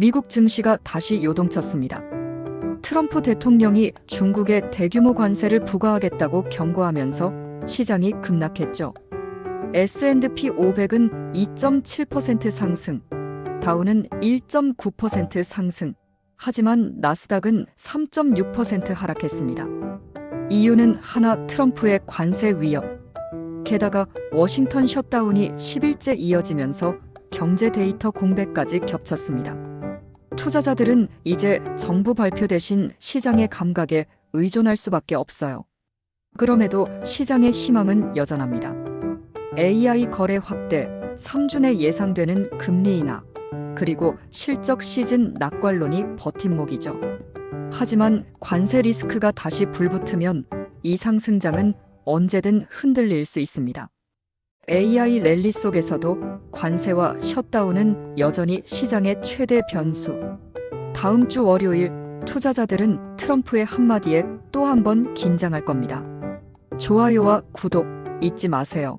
미국 증시가 다시 요동쳤습니다. 트럼프 대통령이 중국에 대규모 관세를 부과하겠다고 경고하면서 시장이 급락했죠. S&P 500은 2.7% 상승, 다우는 1.9% 상승, 하지만 나스닥은 3.6% 하락했습니다. 이유는 하나 트럼프의 관세 위협, 게다가 워싱턴 셧다운이 10일째 이어지면서 경제 데이터 공백까지 겹쳤습니다. 투자자들은 이제 정부 발표 대신 시장의 감각에 의존할 수밖에 없어요. 그럼에도 시장의 희망은 여전합니다. AI 거래 확대, 3주 내 예상되는 금리 인하, 그리고 실적 시즌 낙관론이 버팀목이죠. 하지만 관세 리스크가 다시 불붙으면 이 상승장은 언제든 흔들릴 수 있습니다. AI 랠리 속에서도 관세와 셧다운은 여전히 시장의 최대 변수. 다음 주 월요일 투자자들은 트럼프의 한마디에 또 한 번 긴장할 겁니다. 좋아요와 구독 잊지 마세요.